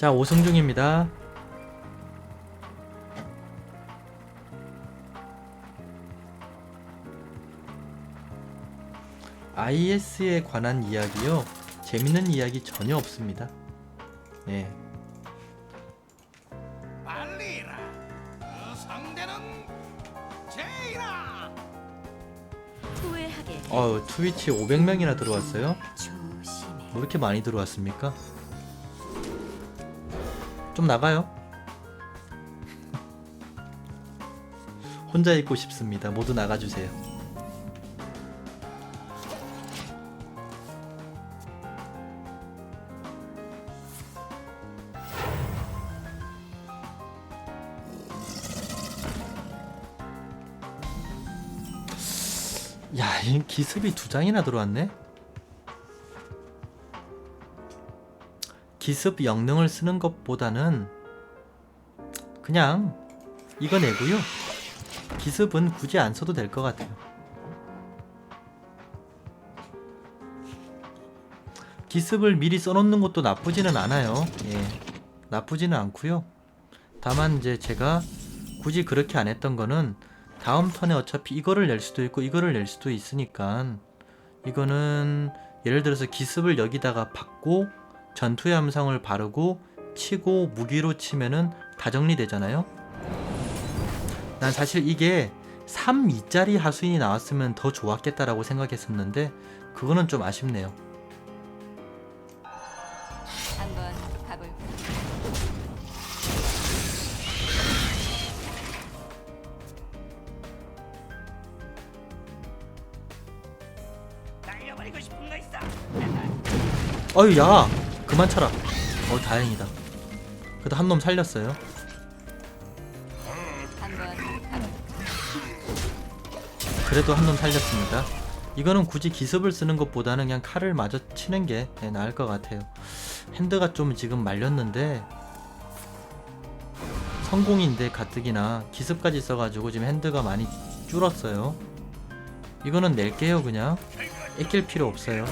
자, 오승 중입니다. IS에 관한 이야기요. 재밌는 이야기 전혀 없습니다. 예. 빨리라. 그 상대는 제이라. 후회하게 어, 트위치 500명이나 들어왔어요? 조심해. 뭐 이렇게 많이 들어왔습니까? 좀 나가요. 혼자 있고 싶습니다. 모두 나가주세요. 야, 이 기습이 두 장이나 들어왔네? 기습 영능을 쓰는 것보다는 그냥 이거 내고요. 기습은 굳이 안 써도 될 것 같아요. 기습을 미리 써놓는 것도 나쁘지는 않아요. 예, 나쁘지는 않고요. 다만 이제 제가 굳이 그렇게 안 했던 거는 다음 턴에 어차피 이거를 낼 수도 있고 이거를 낼 수도 있으니까 이거는 예를 들어서 기습을 여기다가 받고 전투의 함성을 바르고 치고 무기로 치면은 다 정리되잖아요. 난 사실 이게 3, 2짜리 하수인이 나왔으면 더 좋았겠다라고 생각했었는데 그거는 좀 아쉽네요. 한번 가볼까? 날려버리고 싶은 거 있어. 어휴 야 그만 쳐라. 어 다행이다. 그래도 한 놈 살렸어요. 그래도 한 놈 살렸습니다. 이거는 굳이 기습을 쓰는 것보다는 그냥 칼을 마저 치는 게 네, 나을 것 같아요. 핸드가 좀 지금 말렸는데 성공인데 가뜩이나 기습까지 써가지고 지금 핸드가 많이 줄었어요. 이거는 낼게요 그냥 아낄 필요 없어요.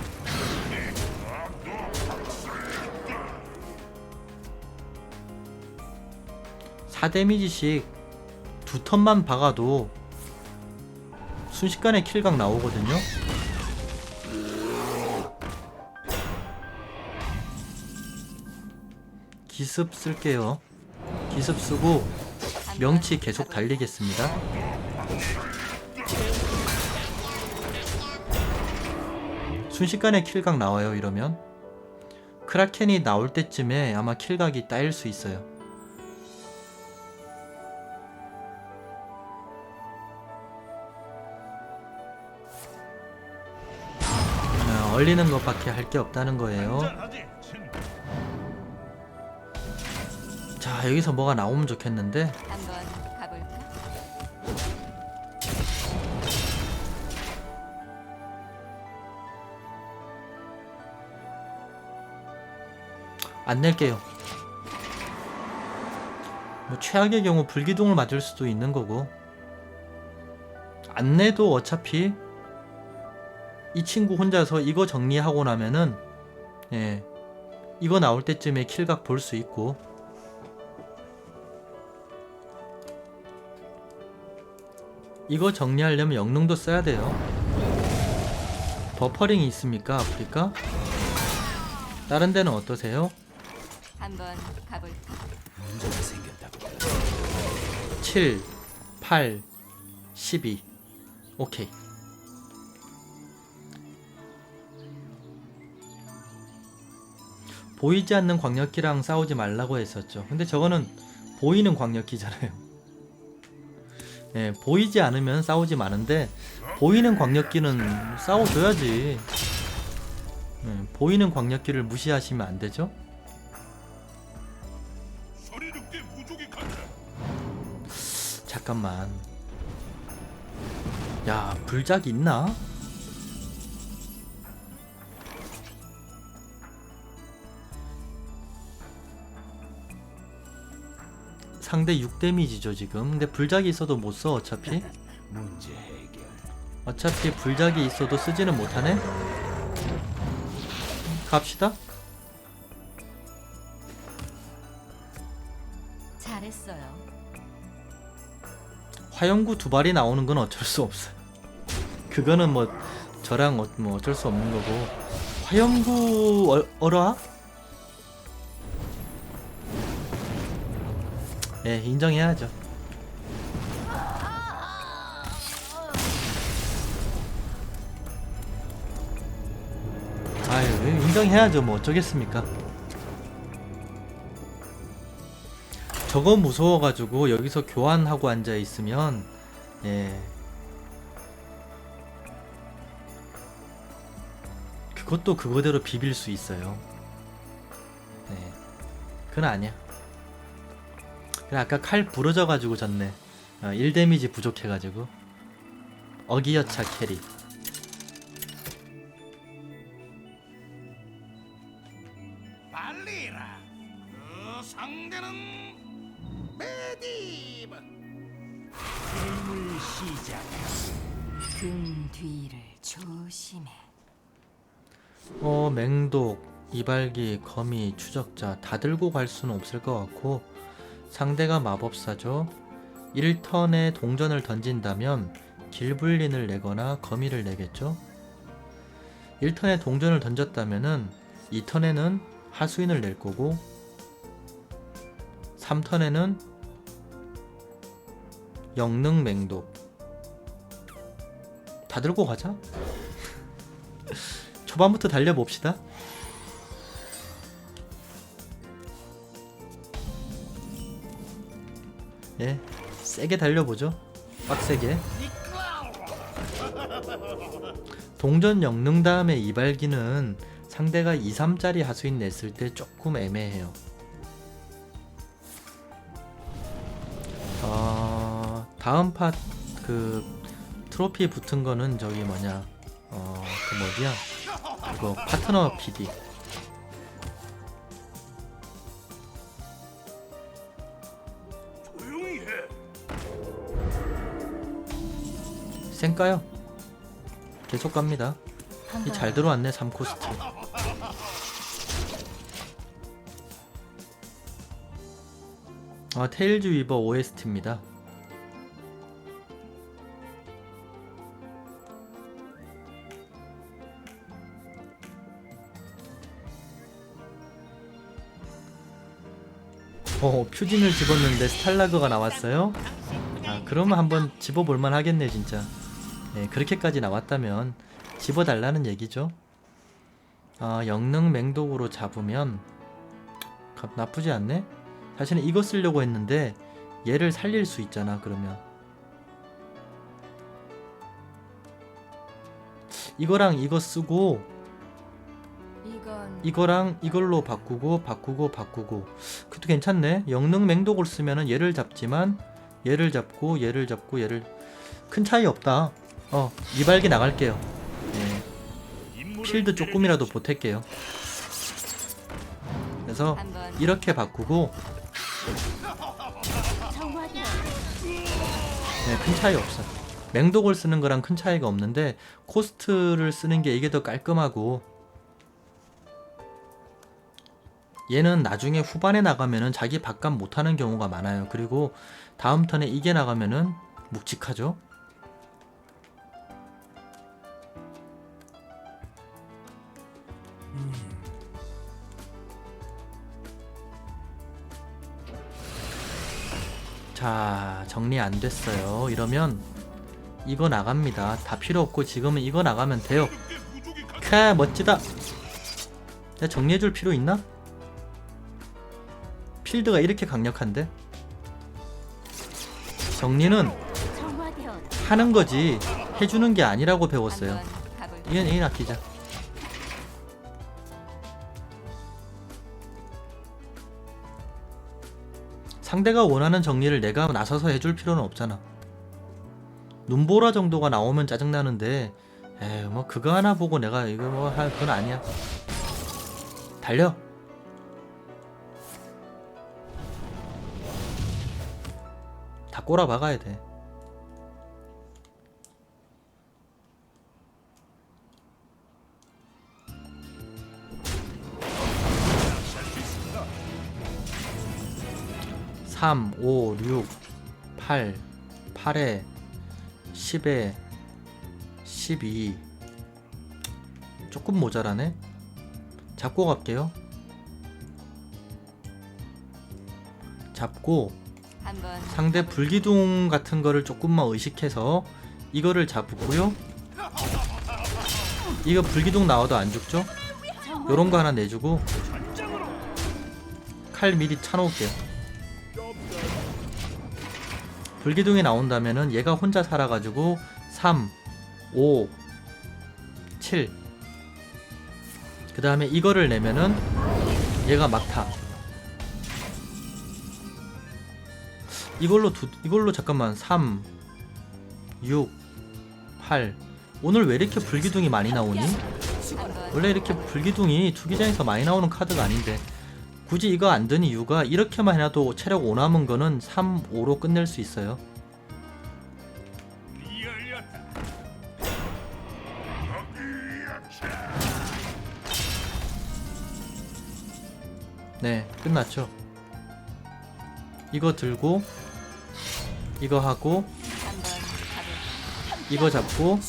사 데미지씩 두 턴만 박아도 순식간에 킬각 나오거든요. 기습 쓸게요. 기습 쓰고 명치 계속? 달리겠습니다. 순식간에 킬각 나와요 이러면 크라켄이 나올 때쯤에 아마 킬각이 따일 수 있어요. 얼리는 것밖에 할 게 없다는 거예요. 자 여기서 뭐가 나오면 좋겠는데 한번 가볼까? 안 낼게요. 뭐 최악의 경우 불기둥을 맞을 수도 있는 거고 안 내도 어차피 이 친구 혼자서 이거 정리하고 나면은 예 이거 나올 때쯤에 킬각 볼 수 있고 이거 정리하려면 영능도 써야 돼요. 버퍼링이 있습니까 아프리카? 다른 데는 어떠세요? 한번 가볼까? 문제가 생겼다고. 7, 8, 12. 오케이. 보이지 않는 광역기랑 싸우지 말라고 했었죠. 근데 저거는 보이는 광역기잖아요. 예, 보이지 않으면 싸우지 마는데 보이는 광역기는 싸워줘야지. 예, 보이는 광역기를 무시하시면 안 되죠. 잠깐만. 야, 불작 있나? 상대 6 데미지죠 지금 근데 불작이 있어도 못 써 어차피 문제 해결. 어차피 불작이 있어도 쓰지는 못하네 갑시다 했어요. 화염구 두 발이 나오는 건 어쩔 수 없어요. 그거는 뭐 저랑 어, 뭐 어쩔 수 없는 거고 화염구 어, 어라? 예 인정해야죠. 아유 인정해야죠 뭐 어쩌겠습니까. 저거 무서워가지고 여기서 교환하고 앉아 있으면 예 그것도 그거대로 비빌 수 있어요. 네, 그건 아니야. 그래 아까 칼 부러져가지고 졌네. 어, 1 데미지 부족해가지고 어기여차 캐리. 빨리라. 그 상대는 메디브. 게임을 시작. 등 뒤를 조심해. 어 맹독, 이발기, 거미, 추적자 다 들고 갈 수는 없을 것 같고 상대가 마법사죠. 1턴에 동전을 던진다면 길불린을 내거나 거미를 내겠죠. 1턴에 동전을 던졌다면은 2턴에는 하수인을 낼 거고 3턴에는 영능 맹독 다 들고 가자. 초반부터 달려봅시다. 예, 세게 달려보죠. 빡세게. 동전 영능 다음에 이발기는 상대가 2, 3짜리 하수인 냈을 때 조금 애매해요. 어, 다음 팟 그 트로피 붙은 거는 저기 뭐냐 어 그 뭐지야 이거 파트너 PD 센까요? 계속 갑니다. 이 잘 들어왔네 3코스트. 아 테일즈 위버 OST입니다. 어 퓨진을 집었는데 스탈라그가 나왔어요? 아 그러면 한번 집어볼만 하겠네 진짜. 예, 그렇게까지 나왔다면 집어달라는 얘기죠. 아, 영능 맹독으로 잡으면 가- 나쁘지 않네? 사실은 이거 쓰려고 했는데 얘를 살릴 수 있잖아 그러면 이거랑 이거 쓰고 이건 이거랑 이걸로 바꾸고 바꾸고 바꾸고 그것도 괜찮네 영능 맹독을 쓰면은 얘를 잡지만 얘를 잡고 얘를 잡고 얘를 큰 차이 없다 어 이발기 나갈게요 예. 필드 조금이라도 보탤게요. 그래서 이렇게 바꾸고 네, 큰 차이 없어. 맹독을 쓰는 거랑 큰 차이가 없는데 코스트를 쓰는 게 이게 더 깔끔하고 얘는 나중에 후반에 나가면은 자기 바깥 못하는 경우가 많아요. 그리고 다음 턴에 이게 나가면은 묵직하죠. 자, 정리 안 됐어요. 이러면 이거 나갑니다. 다 필요 없고 지금은 이거 나가면 돼요. 캬, 멋지다. 내가 정리해줄 필요 있나? 필드가 이렇게 강력한데? 정리는 하는 거지 해주는 게 아니라고 배웠어요. 이건 이인 아끼자. 상대가 원하는 정리를 내가 나서서 해줄 필요는 없잖아. 눈보라 정도가 나오면 짜증나는데, 에이, 뭐, 그거 하나 보고 내가 이거 뭐 할, 그건 아니야. 달려! 다 꼬라 박아야 돼. 3, 5, 6, 8, 8에 10에 12 조금 모자라네. 잡고 갈게요. 잡고 상대 불기둥 같은 거를 조금만 의식해서 이거를 잡고요. 이거 불기둥 나와도 안 죽죠? 요런 거 하나 내주고 칼 미리 차놓을게요 불기둥이 나온다면은 얘가 혼자 살아가지고 3, 5, 7. 그 다음에 이거를 내면은 얘가 막타. 이걸로 두, 이걸로 잠깐만 3, 6, 8. 오늘 왜 이렇게 불기둥이 많이 나오니? 원래 이렇게 불기둥이 투기장에서 많이 나오는 카드가 아닌데 굳이 이거 안 든 이유가 이렇게만 해놔도 체력 5 남은 거는 3, 5로 끝낼 수 있어요. 네, 끝났죠. 이거 들고 이거 하고 이거 잡고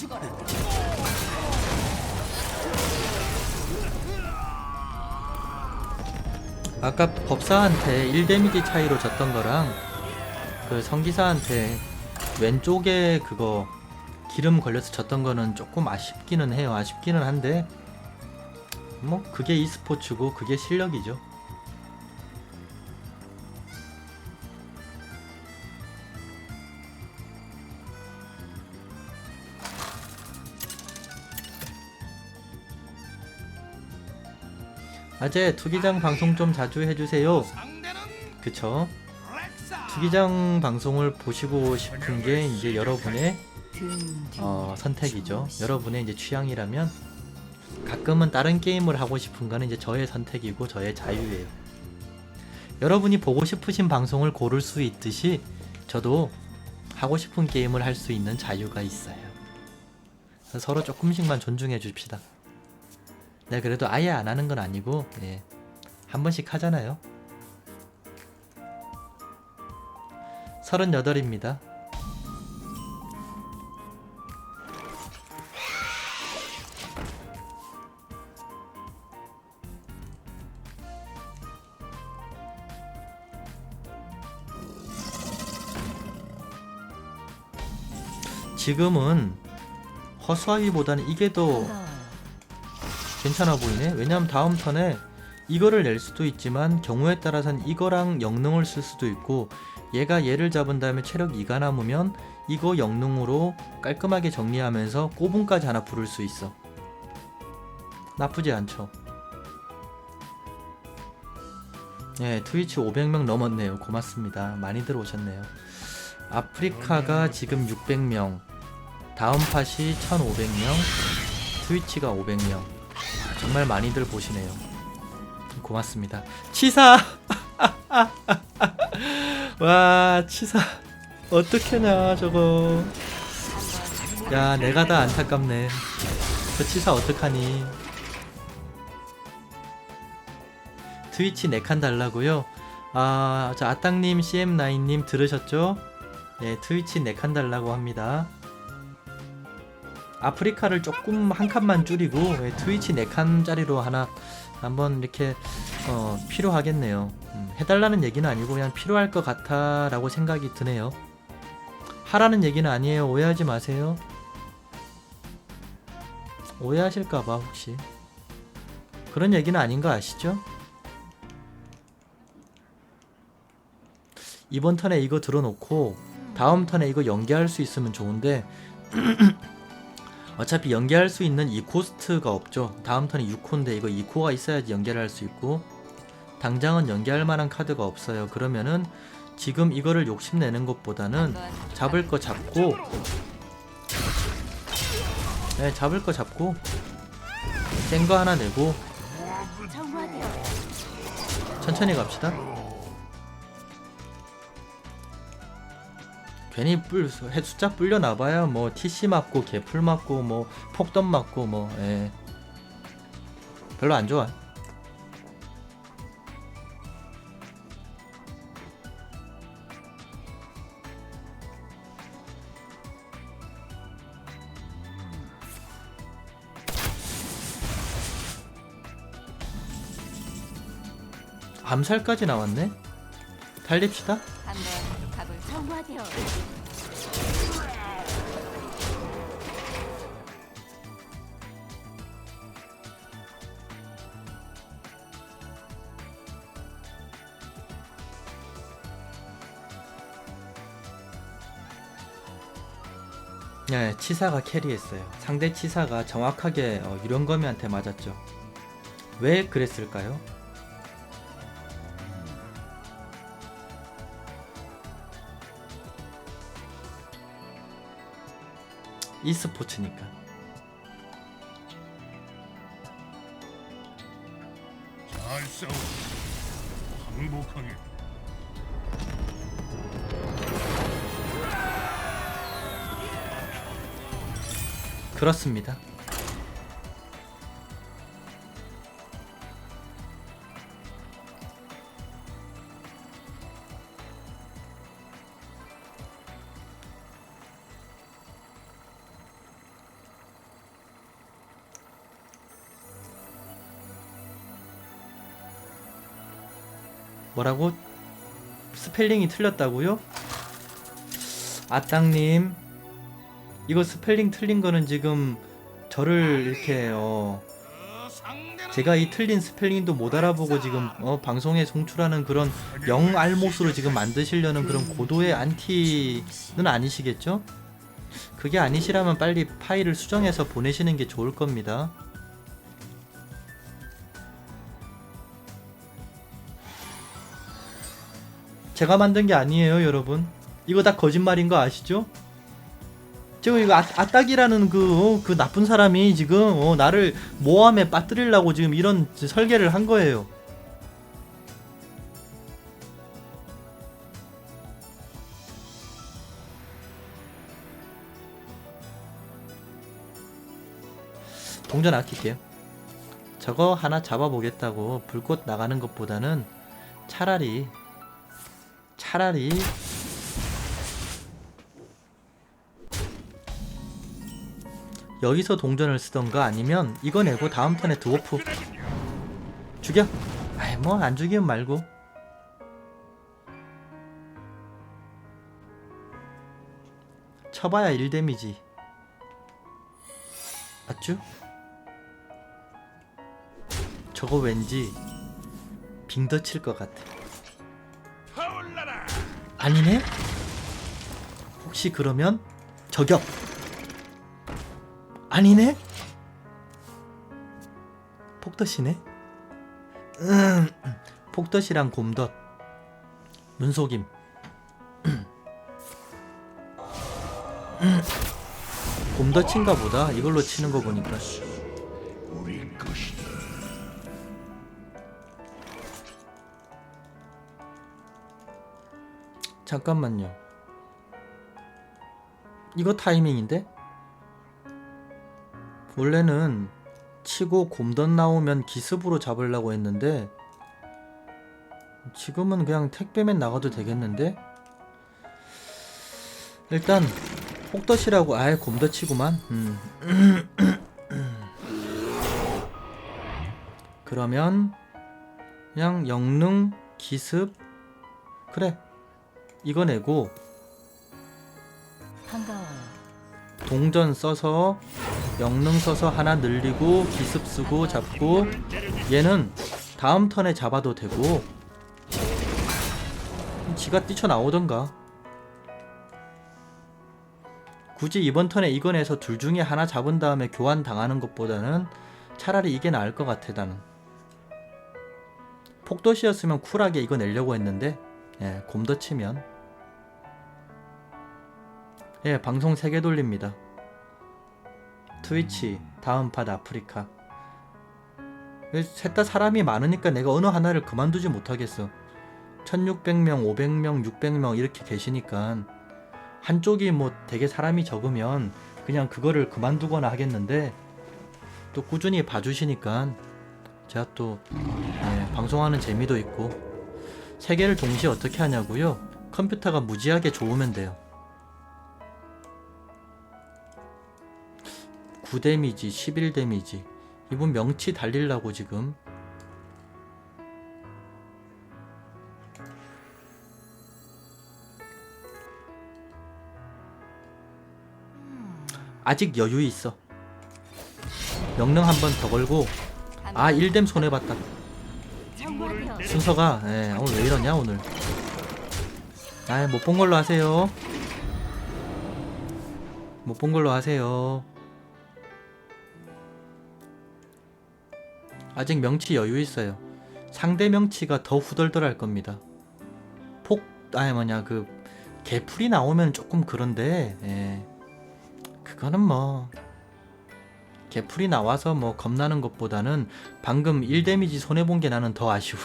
아까 법사한테 1데미지 차이로 졌던 거랑 그 성기사한테 왼쪽에 그거 기름 걸려서 졌던 거는 조금 아쉽기는 해요. 아쉽기는 한데 뭐 그게 e스포츠고 그게 실력이죠. 아재 투기장 방송 좀 자주 해주세요. 그쵸? 투기장 방송을 보시고 싶은 게 이제 여러분의 어, 선택이죠. 여러분의 이제 취향이라면 가끔은 다른 게임을 하고 싶은 거는 이제 저의 선택이고 저의 자유예요. 여러분이 보고 싶으신 방송을 고를 수 있듯이 저도 하고 싶은 게임을 할 수 있는 자유가 있어요. 서로 조금씩만 존중해 줍시다. 네, 그래도 아예 안 하는 건 아니고 예. 한 번씩 하잖아요. 38입니다. 지금은 허수아비보다는 이게 더 괜찮아 보이네. 왜냐면 다음 턴에 이거를 낼 수도 있지만 경우에 따라선 이거랑 영능을 쓸 수도 있고 얘가 얘를 잡은 다음에 체력 2가 남으면 이거 영능으로 깔끔하게 정리하면서 꼬분까지 하나 부를 수 있어. 나쁘지 않죠. 예, 트위치 500명 넘었네요. 고맙습니다. 많이들 오셨네요. 아프리카가 지금 600명, 다음 팟이 1500명, 트위치가 500명. 정말 많이들 보시네요. 고맙습니다. 치사! 와, 치사. 어떡하냐, 저거. 야, 내가 다 안타깝네. 저 치사 어떡하니. 트위치 4칸 달라고요? 아, 저 아땅님, CM9님 들으셨죠? 네, 트위치 4칸 달라고 합니다. 아프리카를 조금 한 칸만 줄이고 예, 트위치 4칸짜리로 하나 한번 이렇게 어, 필요하겠네요. 음, 해달라는 얘기는 아니고 그냥 필요할 것 같아라고 생각이 드네요. 하라는 얘기는 아니에요. 오해하지 마세요. 오해하실까봐 혹시 그런 얘기는 아닌 거 아시죠? 이번 턴에 이거 들어놓고 다음 턴에 이거 연계할 수 있으면 좋은데 어차피 연계할 수 있는 이 코스트가 없죠. 다음 턴에 6코인데 이거 2코가 있어야지 연계를 할 수 있고 당장은 연계할 만한 카드가 없어요. 그러면은 지금 이거를 욕심내는 것보다는 잡을 거 잡고 네 잡을 거 잡고 센 거 하나 내고 천천히 갑시다. 괜히 뿔 숫자 뿔려 나봐야 뭐 TC 맞고 개풀 맞고 뭐 폭덤 맞고 뭐 예. 별로 안 좋아. 암살까지 나왔네? 달립시다. 안돼. 네, 치사가 캐리했어요. 상대 치사가 정확하게 어, 유령거미한테 맞았죠. 왜 그랬을까요? E스포츠니까. 잘 싸워. 항복하게. 그렇습니다. 뭐라고? 스펠링이 틀렸다고요? 아땅님 이거 스펠링 틀린 거는 지금 저를 이렇게 어 제가 이 틀린 스펠링도 못 알아보고 지금 어 방송에 송출하는 그런 영알못으로 지금 만드시려는 그런 고도의 안티는 아니시겠죠? 그게 아니시라면 빨리 파일을 수정해서 보내시는 게 좋을 겁니다. 제가 만든 게 아니에요, 여러분. 이거 다 거짓말인 거 아시죠? 지금 이거 아, 아딱이라는 그, 어, 그 나쁜 사람이 지금 어, 나를 모함에 빠뜨리려고 지금 이런 설계를 한 거예요. 동전 아낄게요. 저거 하나 잡아보겠다고 불꽃 나가는 것보다는 차라리 차라리 여기서 동전을 쓰던가 아니면 이거 내고 다음 턴에 드워프 죽여 아이 뭐 안 죽이면 말고 쳐봐야 1 데미지 맞죠? 저거 왠지 빙더 칠 것 같아. 아니네? 혹시 그러면 저격 아니네? 폭덧이네? 음, 폭덧이랑 곰덧 눈속임 음, 곰덧인가 보다 이걸로 치는 거 보니까 잠깐만요 이거 타이밍인데? 원래는 치고 곰덧 나오면 기습으로 잡으려고 했는데 지금은 그냥 택배맨 나가도 되겠는데? 일단 폭덧이라고 아예 곰덧 치구만 음. 그러면 그냥 영능 기습 그래 이거 내고 반가워요. 동전 써서 영능 써서 하나 늘리고 기습 쓰고 잡고 얘는 다음 턴에 잡아도 되고 지가 뛰쳐나오던가. 굳이 이번 턴에 이거 내서 둘 중에 하나 잡은 다음에 교환 당하는 것보다는 차라리 이게 나을 것 같아 나는. 폭도시였으면 쿨하게 이거 내려고 했는데 예, 곰더 치면 예, 방송 3개 돌립니다. 트위치, 다음 팟 아프리카. 셋 다 사람이 많으니까 내가 어느 하나를 그만두지 못하겠어. 1600명, 500명, 600명 이렇게 계시니까 한쪽이 뭐 되게 사람이 적으면 그냥 그거를 그만두거나 하겠는데 또 꾸준히 봐주시니까 제가 또 예, 방송하는 재미도 있고 세 개를 동시에 어떻게 하냐고요? 컴퓨터가 무지하게 좋으면 돼요. 9데미지, 11데미지. 이분 명치 달릴라고 지금. 아직 여유 있어. 명령 한 번 더 걸고. 아 1뎀 손해봤다. 순서가 예, 오늘 왜 이러냐 오늘. 아못 본 걸로 하세요. 못 본 걸로 하세요. 아직 명치 여유 있어요. 상대 명치가 더 후덜덜할 겁니다. 폭 아니 뭐냐 그 개풀이 나오면 조금 그런데 예. 그거는 뭐 개풀이 나와서 뭐 겁나는 것보다는 방금 1데미지 손해본 게 나는 더 아쉬워.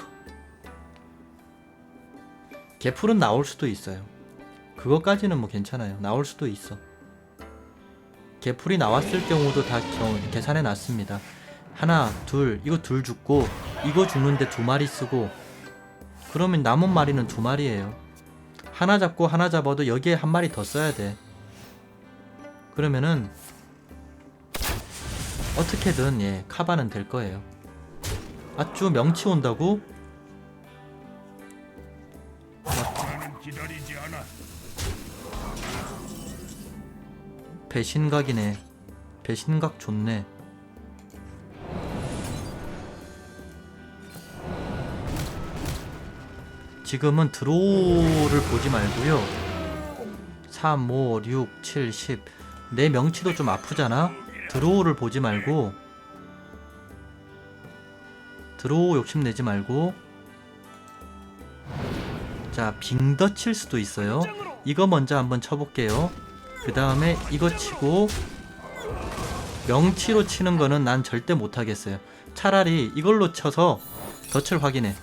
개풀은 나올 수도 있어요. 그것까지는 뭐 괜찮아요. 나올 수도 있어. 개풀이 나왔을 경우도 다 겨- 계산해 놨습니다. 하나, 둘, 이거 둘 죽고 이거 죽는데 두 마리 쓰고 그러면 남은 마리는 두 마리예요. 하나 잡고 하나 잡아도 여기에 한 마리 더 써야 돼. 그러면은 어떻게든 예 카바는 될 거예요. 아쭈 명치 온다고? 배신각이네. 배신각 좋네. 지금은 드로우를 보지 말고요. 3, 5, 6, 7, 10. 내 명치도 좀 아프잖아? 드로우를 보지 말고. 드로우 욕심내지 말고. 자, 빙더 칠 수도 있어요. 이거 먼저 한번 쳐볼게요. 그 다음에 이거 치고 명치로 치는 거는 난 절대 못하겠어요. 차라리 이걸로 쳐서 덫을 확인해.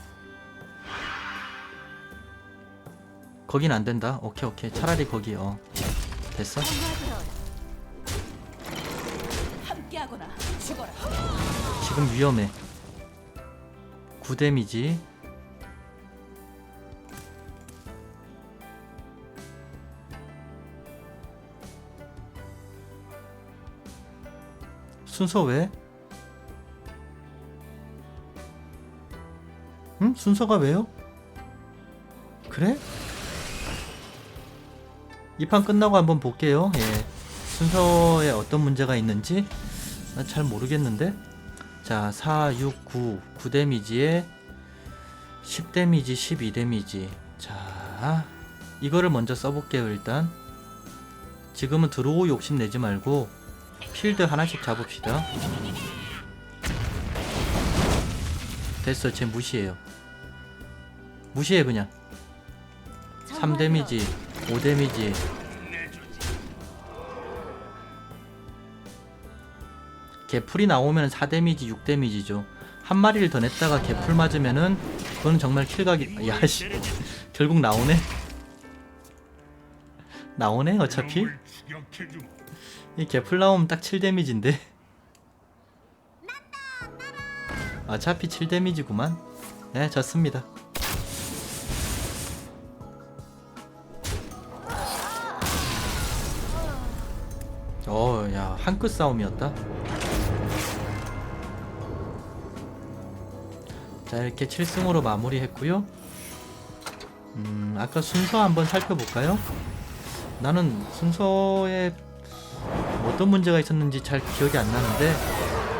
거긴 안 된다. 오케이 오케이. 차라리 거기 어 됐어. 지금 위험해. 9 데미지. 순서 왜? 응? 순서가 왜요? 그래? 이 판 끝나고 한번 볼게요. 예. 순서에 어떤 문제가 있는지 난잘 모르겠는데. 자, 4, 6, 9. 9 데미지에 10 데미지, 12 데미지. 자, 이거를 먼저 써볼게요, 일단. 지금은 드로우 욕심 내지 말고 필드 하나씩 잡읍시다. 됐어, 쟤 무시해요. 무시해, 그냥. 3 데미지, 5 데미지. 개풀이 나오면 4 데미지, 6 데미지죠. 한 마리를 더 냈다가 개풀 맞으면은 그건 정말 킬각이 야씨 결국 나오네. 나오네 어차피. 이 개풀 나오면 딱 7 데미지인데. 어차피 7 데미지구만. 네, 졌습니다. 한끗 싸움이었다. 자, 이렇게 7승으로 마무리했고요. 음, 아까 순서 한번 살펴볼까요? 나는 순서에 어떤 문제가 있었는지 잘 기억이 안 나는데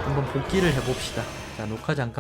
한번 복기를 해봅시다. 자, 녹화 잠깐